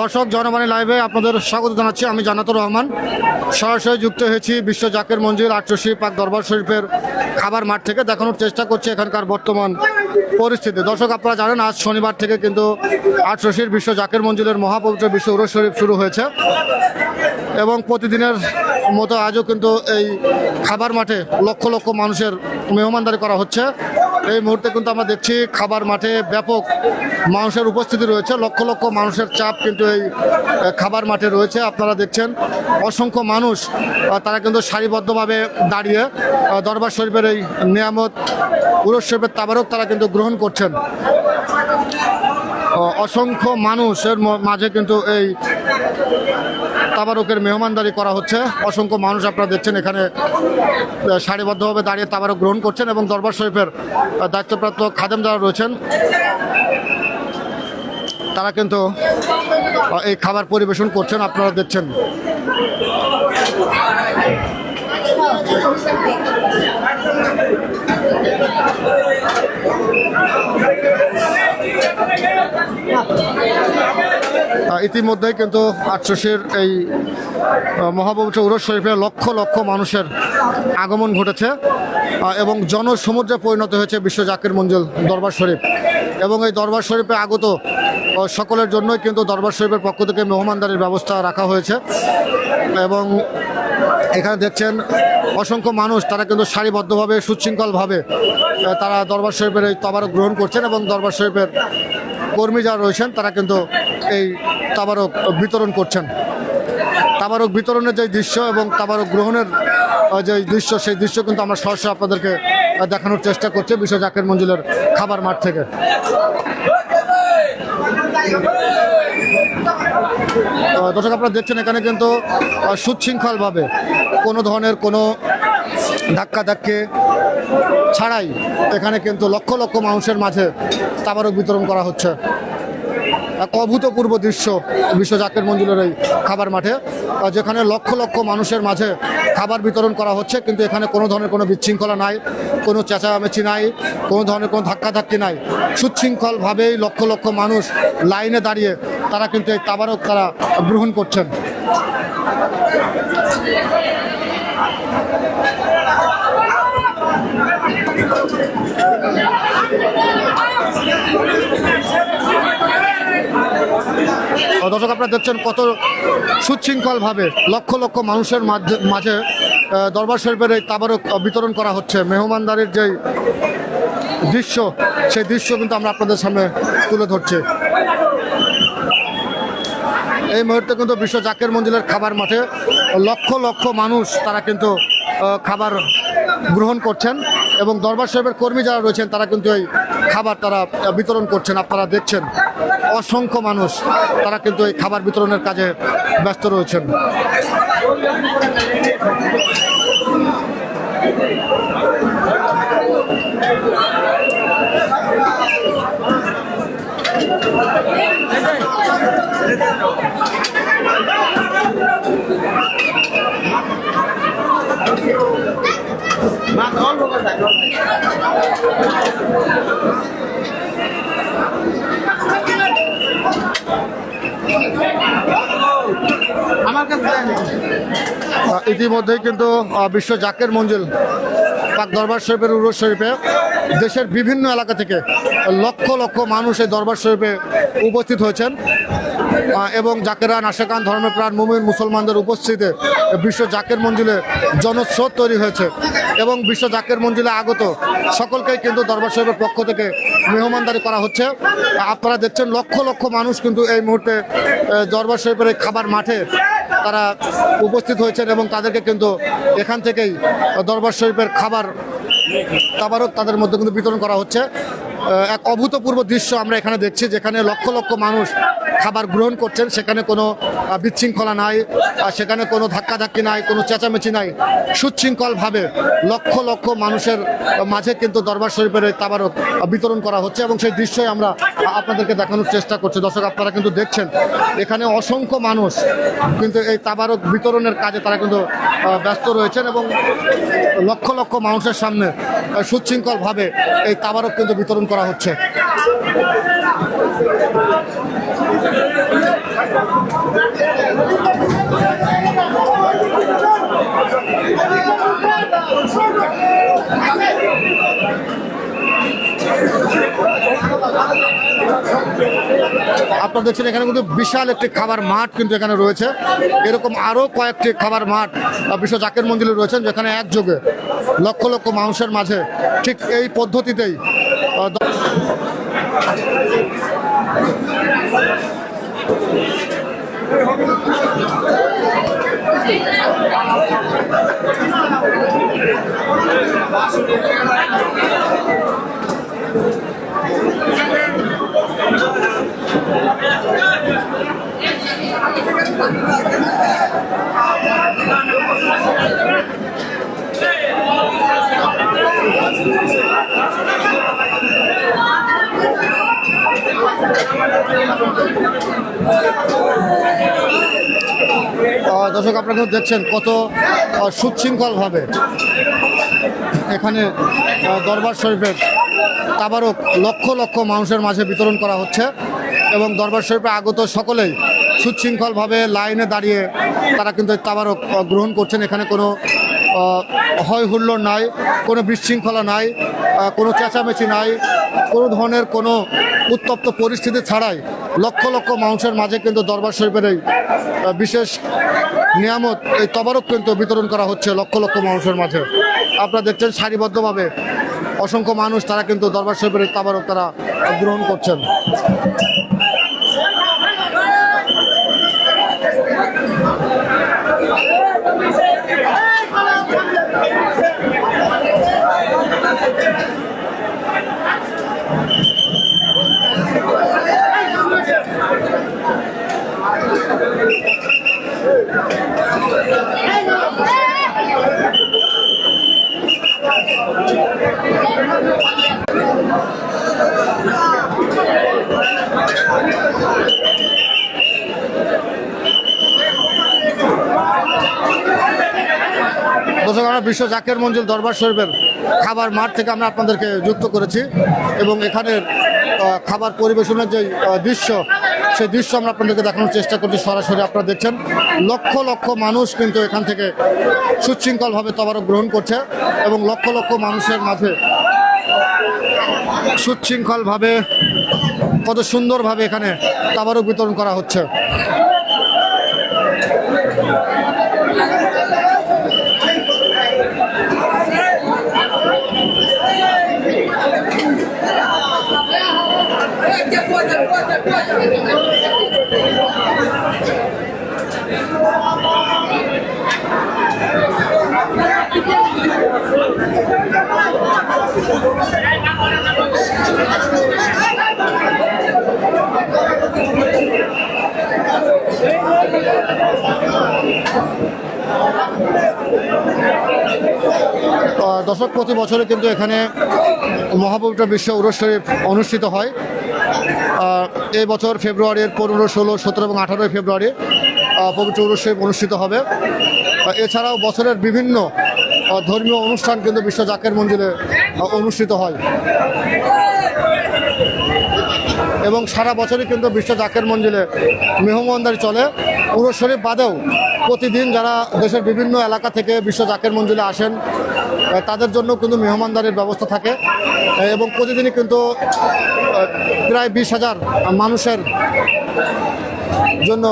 দর্শক জনবাণী লাইভে আপনাদের স্বাগত জানাচ্ছি। আমি জানাতুর রহমান। সরাসরি যুক্ত হয়েছি বিশ্ব জাকের মঞ্জিল আটশোশি পাক দরবার শরীফের খাবার মাঠ থেকে। দেখানোর চেষ্টা করছি এখানকার বর্তমান পরিস্থিতি। দর্শক, আপনারা জানেন, আজ শনিবার থেকে কিন্তু আটশোশির বিশ্ব জাকের মঞ্জিলের মহাপবিত্র বিশ্ব উরস শরীফ শুরু হয়েছে। এবং প্রতিদিনের মতো আজও কিন্তু এই খাবার মাঠে লক্ষ লক্ষ মানুষের মেহমানদারি করা হচ্ছে। এই মুহূর্তে কিন্তু আমরা দেখছি খাবার মাঠে ব্যাপক মানুষের উপস্থিতি রয়েছে, লক্ষ লক্ষ মানুষের চাপ কিন্তু এই খাবার মাঠে রয়েছে। আপনারা দেখছেন, অসংখ্য মানুষ তারা কিন্তু সারিবদ্ধভাবে দাঁড়িয়ে দরবার শরীফের এই নিয়ামত, উরস শরীফের তাবারক তারা কিন্তু গ্রহণ করছেন। অসংখ্য মানুষের মাঝে কিন্তু এই তাবারকের মেহমানদারি করা হচ্ছে। অসংখ্য মানুষ আপনারা দেখছেন এখানে সারিবদ্ধভাবে দাঁড়িয়ে তাবারক গ্রহণ করছেন এবং দরবার শরীফের দায়িত্বপ্রাপ্ত খাদেম যারা রয়েছেন, তারা কিন্তু এই খাবার পরিবেশন করছেন, আপনারা দেখছেন। ইতিমধ্যেই কিন্তু আটশোশির এই মহাপবিত্র উরস শরীফে লক্ষ লক্ষ মানুষের আগমন ঘটেছে এবং জনসমুদ্রে পরিণত হয়েছে বিশ্ব জাকির মঞ্জিল দরবার শরীফ। এবং এই দরবার শরীফে আগত সকলের জন্যই কিন্তু দরবার শরীফের পক্ষ থেকে মেহমানদারির ব্যবস্থা রাখা হয়েছে। এবং এখানে দেখছেন অসংখ্য মানুষ, তারা কিন্তু সারিবদ্ধভাবে, সুশৃঙ্খলভাবে তারা দরবার শরীফের এই তাবারক গ্রহণ করছেন এবং দরবার শরীফের কর্মী যারা রয়েছেন, তারা কিন্তু এই তাবারক বিতরণ করছেন। তাবারক বিতরণের যে দৃশ্য এবং তাবারক গ্রহণের যে দৃশ্য, সেই দৃশ্য কিন্তু আমরা সরাসরি আপনাদেরকে দেখানোর চেষ্টা করছি বিশ্ব জাকের মঞ্জিলের খাবার মাঠ থেকে। দর্শক আপনারা দেখছেন, এখানে কিন্তু সুশৃঙ্খলভাবে কোনো ধরনের কোনো ধাক্কা ধাক্কে ছাড়াই এখানে কিন্তু লক্ষ লক্ষ মানুষের মাঝে তাবারক বিতরণ করা হচ্ছে। এক অভূতপূর্ব দৃশ্য বিশ্ব জাকের মঞ্জুলের এই খাবার মাঠে। যেখানে লক্ষ লক্ষ মানুষের মাঝে খাবার বিতরণ করা হচ্ছে, কিন্তু এখানে কোনো ধরনের কোনো বিশৃঙ্খলা নাই, কোনো চেঁচামেচি নাই, কোনো ধরনের কোনো ধাক্কাধাক্কি নাই। সুশৃঙ্খলভাবেই লক্ষ লক্ষ মানুষ লাইনে দাঁড়িয়ে তারা কিন্তু এই তাবারক তারা গ্রহণ করছেন। দর্শক, আপনারা দেখছেন কত সুশৃঙ্খলভাবে লক্ষ লক্ষ মানুষের মাঝে দরবার শরীফের এই তাবারক বিতরণ করা হচ্ছে। মেহমানদারের যেই দৃশ্য, সেই দৃশ্য কিন্তু আমরা আপনাদের সামনে তুলে ধরছি। এই মুহূর্তে কিন্তু বিশ্ব জাকের মঞ্জিলের খাবার মাঠে লক্ষ লক্ষ মানুষ তারা কিন্তু খাবার গ্রহণ করছেন এবং দরবার সাহেবের কর্মী যারা রয়েছেন তারা কিন্তু এই খাবার তারা বিতরণ করছেন, আপনারা দেখছেন। অসংখ্য মানুষ তারা কিন্তু এই খাবার বিতরণের কাজে ব্যস্ত রয়েছেন। আমার কাছে ইতিমধ্যেই কিন্তু বিশ্ব জাকের মঞ্জিল পাক দরবার শরীফের উরুজ শরীফে দেশের বিভিন্ন এলাকা থেকে লক্ষ লক্ষ মানুষ এই দরবার শরীফে উপস্থিত হয়েছেন। এবং জাকেরা নাশেকান ধর্মের প্রাণ মুমিন মুসলমানদের উপস্থিতিতে বিশ্ব জাকের মঞ্জিলে জনস্রোত তৈরি হয়েছে এবং বিশ্ব জাকের মঞ্জিলে আগত সকলকেই কিন্তু দরবার শরীফের পক্ষ থেকে মেহমানদারি করা হচ্ছে। আপনারা দেখছেন লক্ষ লক্ষ মানুষ কিন্তু এই মুহূর্তে দরবার শরীফের এই খাবার মাঠে তারা উপস্থিত হয়েছেন এবং তাদেরকে কিন্তু এখান থেকেই দরবার শরীফের খাবার, তাবারক তাদের মধ্যে কিন্তু বিতরণ করা হচ্ছে। এক অভূতপূর্ব দৃশ্য আমরা এখানে দেখছি, যেখানে লক্ষ লক্ষ মানুষ খাবার গ্রহণ করছেন, সেখানে কোনো বিশৃঙ্খলা নাই সেখানে কোনো ধাক্কাধাক্কি নাই, কোনো চেঁচামেচি নাই। সুশৃঙ্খলভাবে লক্ষ লক্ষ মানুষের মাঝে কিন্তু দরবার শরীফের তাবারক বিতরণ করা হচ্ছে এবং সেই দৃশ্যই আমরা আপনাদেরকে দেখানোর চেষ্টা করছি। দর্শক, আপনারা কিন্তু দেখছেন, এখানে অসংখ্য মানুষ কিন্তু এই তাবারক বিতরণের কাজে তারা কিন্তু ব্যস্ত রয়েছেন এবং লক্ষ লক্ষ মানুষের সামনে সুশৃঙ্খলভাবে এই তাবারক কিন্তু বিতরণ করা হচ্ছে। আপনারা দেখছেন এখানে কিন্তু বিশাল একটি খাবার মাঠ কিন্তু এখানে রয়েছে। এরকম আরও কয়েকটি খাবার মাঠ বিশ্ব জাকের মন্দিরে রয়েছেন, যেখানে একযোগে লক্ষ লক্ষ মানুষের মাঝে ঠিক এই পদ্ধতিতেই দর্শক, আপনারা কিন্তু দেখছেন কত সুশৃঙ্খলভাবে এখানে দরবার শরীফের তাবারক লক্ষ লক্ষ মানুষের মাঝে বিতরণ করা হচ্ছে এবং দরবার শরীফে আগত সকলেই সুশৃঙ্খলভাবে লাইনে দাঁড়িয়ে তারা কিন্তু তাবারক গ্রহণ করছেন। এখানে কোনো হয় হুল্লোড় নাই, কোনো বিশৃঙ্খলা নাই কোনো চেঁচামেচি নাই কোনো ধরনের কোনো উত্তপ্ত পরিস্থিতি ছাড়াই লক্ষ লক্ষ মানুষের মাঝে কিন্তু দরবার শরীফের এই বিশেষ নিয়ামত, এই তবারক কিন্তু বিতরণ করা হচ্ছে লক্ষ লক্ষ মানুষের মাঝে। আপনারা দেখছেন সারিবদ্ধভাবে অসংখ্য মানুষ তারা কিন্তু দরবার শরীফের এই তাবারক তারা গ্রহণ করছেন। দর্শক আমরা বিশ্ব জাকের মঞ্জিল দরবার শরীফের খাবার মাঠ থেকে আমরা আপনাদেরকে যুক্ত করেছি এবং এখানের খাবার পরিবেশনের যে দৃশ্য, সেই দৃশ্য আমরা আপনাদেরকে দেখানোর চেষ্টা করছি। সরাসরি আপনারা দেখছেন, লক্ষ লক্ষ মানুষ কিন্তু এখান থেকে সুশৃঙ্খলভাবে তবারক গ্রহণ করছে এবং লক্ষ লক্ষ মানুষের মাঝে সুশৃঙ্খলভাবে, কত সুন্দরভাবে এখানে তাবারক বিতরণ করা হচ্ছে। আহ, দর্শক প্রতি বছরে কিন্তু এখানে মহাপবিত্র বিশ্ব উরস অনুষ্ঠিত হয়। এই বছর ফেব্রুয়ারির পনেরো, ষোলো, সতেরো এবং আঠারোই ফেব্রুয়ারি পবিত্র শরীফ অনুষ্ঠিত হবে। এছাড়াও বছরের বিভিন্ন ধর্মীয় অনুষ্ঠান কিন্তু বিশ্ব জাকের মঞ্জিলে অনুষ্ঠিত হয়। এবং সারা বছরই কিন্তু বিশ্ব জাকের মঞ্জিলে মেহমানদারি চলে। উরস বাদেও প্রতিদিন যারা দেশের বিভিন্ন এলাকা থেকে বিশ্ব জাকের মঞ্জিলে আসেন তাদের জন্য কিন্তু মেহমানদারির ব্যবস্থা থাকে। এবং প্রতিদিনই কিন্তু প্রায় বিশ হাজার মানুষের জন্য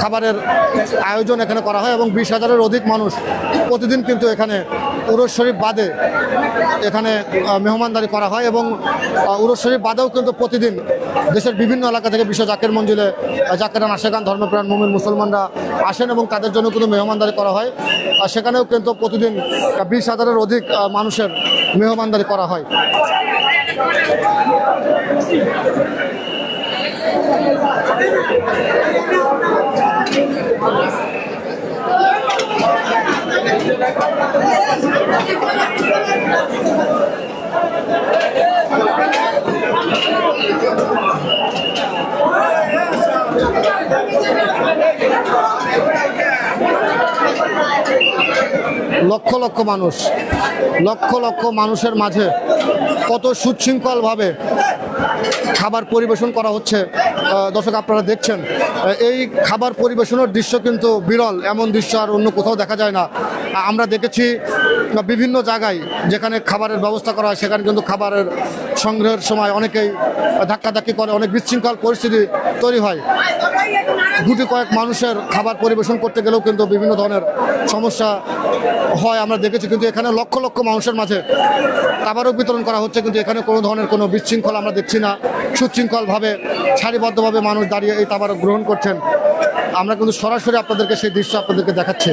খাবারের আয়োজন এখানে করা হয় এবং বিশ হাজারের অধিক মানুষ প্রতিদিন কিন্তু এখানে উরস শরীফ বাদে এখানে মেহমানদারি করা হয় এবং উরস শরীফ বাদেও কিন্তু প্রতিদিন দেশের বিভিন্ন এলাকা থেকে বিশ্ব জাকের মঞ্জিলে জাকেরান আশেখান ধর্মপ্রাণ মুমিন মুসলমানরা আসেন এবং তাদের জন্য কিন্তু মেহমানদারি করা হয়। আর সেখানেও কিন্তু প্রতিদিন বিশ হাজারের অধিক মানুষের মেহমানদারি করা হয়। লক্ষ লক্ষ মানুষ লক্ষ লক্ষ মানুষের মাঝে কত সুশৃঙ্খলভাবে খাবার পরিবেশন করা হচ্ছে। দর্শক, আপনারা দেখছেন এই খাবার পরিবেশনের দৃশ্য কিন্তু বিরল। এমন দৃশ্য আর অন্য কোথাও দেখা যায় না। আমরা দেখেছি বিভিন্ন জায়গায় যেখানে খাবারের ব্যবস্থা করা হয়, সেখানে কিন্তু খাবারের সংগ্রহের সময় অনেকেই ধাক্কাধাক্কি করে, অনেক বিশৃঙ্খল পরিস্থিতি তৈরি হয়। গুটি কয়েক মানুষের খাবার পরিবেশন করতে গেলেও কিন্তু বিভিন্ন ধরনের সমস্যা হয়, আমরা দেখেছি। কিন্তু এখানে লক্ষ লক্ষ মানুষের মাঝে খাবারও বিতরণ করা হচ্ছে, কিন্তু এখানে কোনো ধরনের কোনো বিশৃঙ্খল আমরা দেখছি না। সুশৃঙ্খলভাবে সারিবদ্ধভাবে মানুষ দাঁড়িয়ে এই তাবারক গ্রহণ করছেন আমরা কিন্তু সরাসরি আপনাদেরকে সেই দৃশ্য আপনাদেরকে দেখাচ্ছি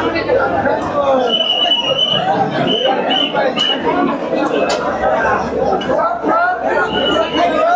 Thank you.